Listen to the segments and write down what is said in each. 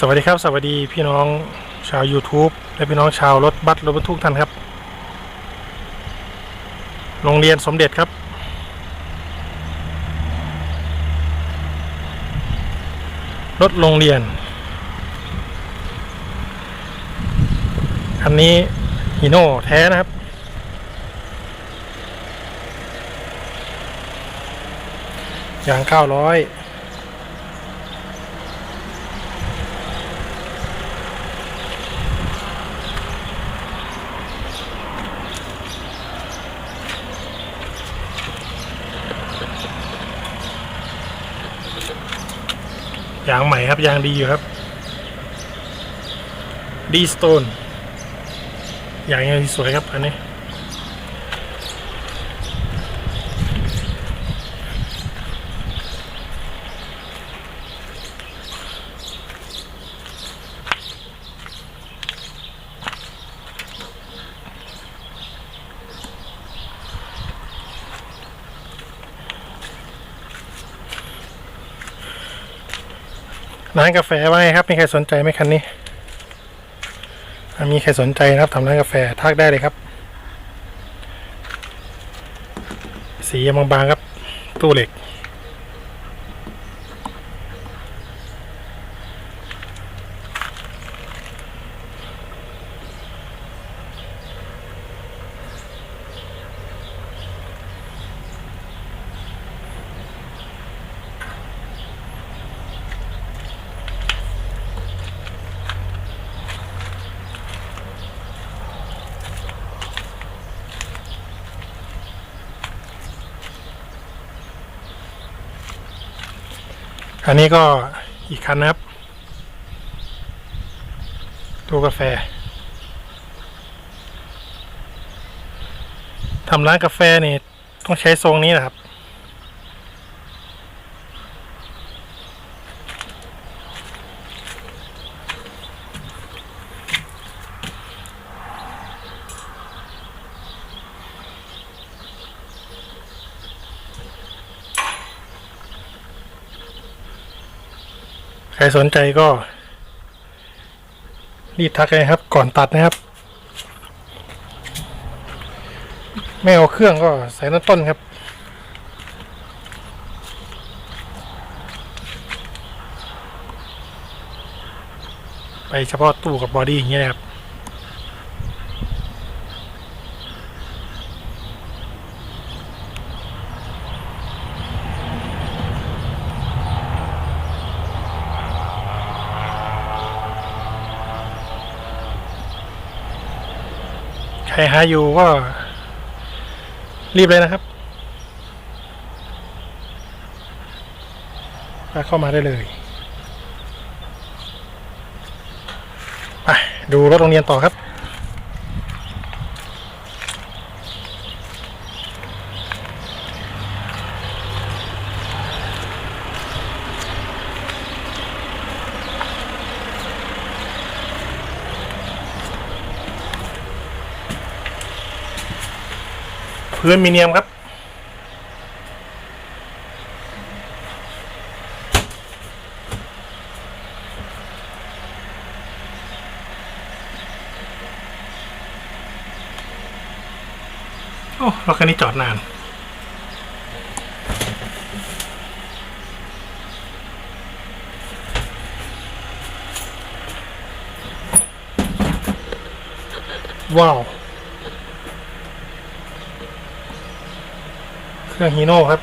สวัสดีครับ สวัสดีพี่น้องชาว YouTube และพี่น้องชาวรถบัสรถบรรทุกท่านครับ โรงเรียนสมเด็จครับ รถโรงเรียน คันนี้ฮีโน่แท้นะครับยางเก้าร้อย ยางใหม่ครับยางดีอยู่ครับดีสโตนยางยังสวยครับอันนี้ ร้านกาแฟว่าไงครับมีใครสนใจไหมคันนี้ มีใครสนใจนะครับทำร้านกาแฟทักได้เลยครับ สีบางๆครับตู้เหล็ก อันนี้ก็อีกคันนะครับตู้กาแฟทำร้านกาแฟนี่ต้องใช้ทรงนี้นะครับ ครสนใจก็ รีบทักเลยครับ ก่อนตัดนะครับ ไม่เอาเครื่องก็ใส่น้ำต้นครับไปเฉพาะตู้กับบอดี้อย่างเงี้ยนะครับ รหาอยู่ก็ รีบเลยนะครับมาเข้ามาได้เลยไปดูรถโรงเรียนต่อครับ พื้นมีเนียมครับ โอ้รถคันนี้จอดนานว้าว เครื่องฮีโน่ครับ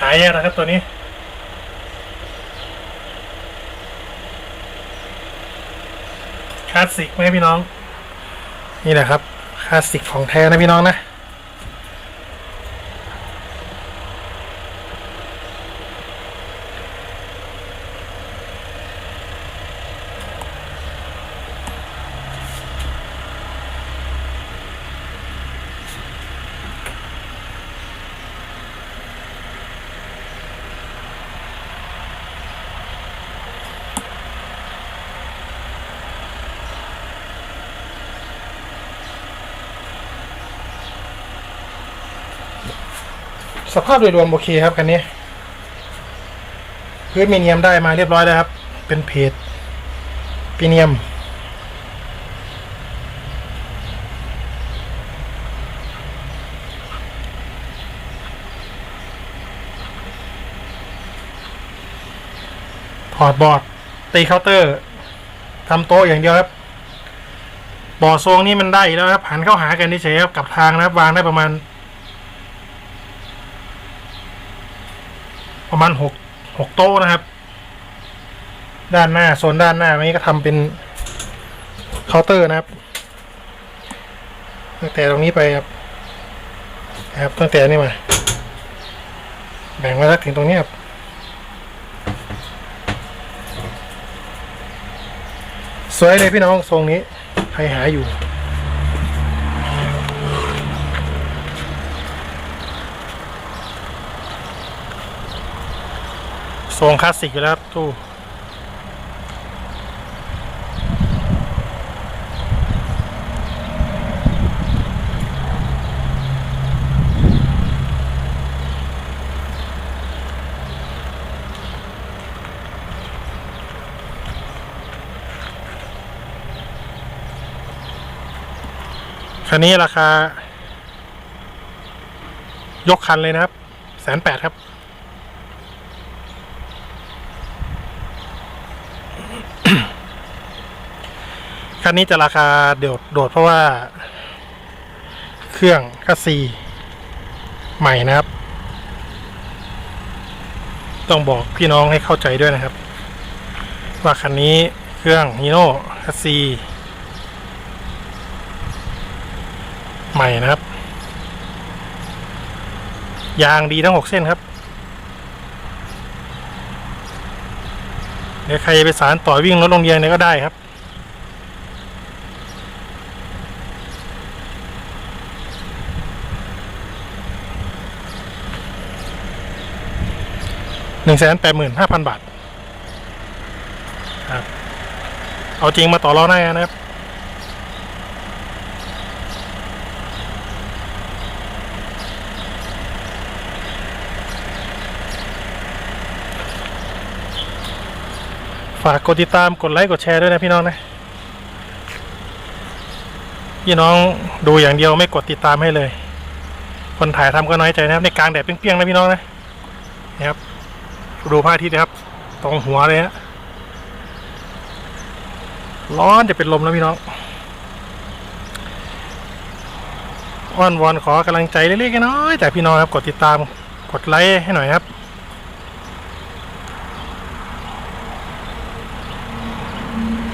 หายากนะครับตัวนี้คลาสสิกไหมพี่น้อง นี่แหละครับคลาสสิกของแท้นะพี่น้องนะ สภาพโดยรวมโอเคครับคันนี้พื้นมีเนียมได้มาเรียบร้อยแล้วครับ เป็นเพจปีเนียม ถอดบอร์ด ตีเคาน์เตอร์ทำโต๊ะอย่างเดียวครับบอร์ดทรงนี่มันได้แล้วครับหันเข้าหากันเฉยครับกับทางนะครับวางได้ประมาณ ประมาณหกหกโต๊ะนะครับ ด้านหน้าโซนด้านหน้านี้ก็ทำเป็นเคาน์เตอร์นะครับตั้งแต่ตรงนี้ไปครับนะครับตั้งแต่นี้มา แบ่งไว้สักถึงตรงนี้ครับสวยเลยพี่น้องทรงนี้ใครหาอยู่ ทรงคลาสสิกอยู่แล้วครับตู้คันนี้ราคา ยกคันเลยนะครับแสนแปดครับ คันนี้จะราคาเดดโดดเพราะว่า เครื่องคัสซีใหม่นะครับ ต้องบอกพี่น้องให้เข้าใจด้วยนะครับ ว่าคันนี้เครื่องฮีโน่คัสซีใหม่นะครับ ยางดีทั้งหกเส้นครับ เดี๋ยวใครไปสารต่อวิ่งรถโรงเรียนเนี่ยก็ได้ครับ นึ่งแสนแปดหมื่นห้าพันบาทครับเอาจริงมาต่อรองได้นะครับฝากกดติดตามกดไลค์กดแชร์ด้วยนะพี่น้องนะพี่น้องดูอย่างเดียวไม่กดติดตามให้เลย คนถ่ายทำก็น้อยใจนะครับในกลางแดดเปรี้ยงๆนะพี่น้องนะนี่ครับ ดูพระอาทิตย์นะครับ ตรงหัวเลยฮะร้อนจะเป็นลมแล้วพี่น้องอ้อนวอนขอกำลังใจเล็กๆน้อยๆแต่พี่น้องครับกดติดตามกดไลค์ให้หน่อยครับ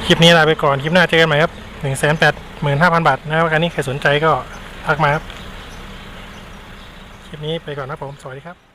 คลิปนี้ลาไปก่อน คลิปหน้าเจอกันใหม่ครับหนึ่งแสนแปดหมื่นห้าพันบาทนะครับการนี้ใครสนใจก็ทักมาครับ คลิปนี้ไปก่อนนะผม สวัสดีครับ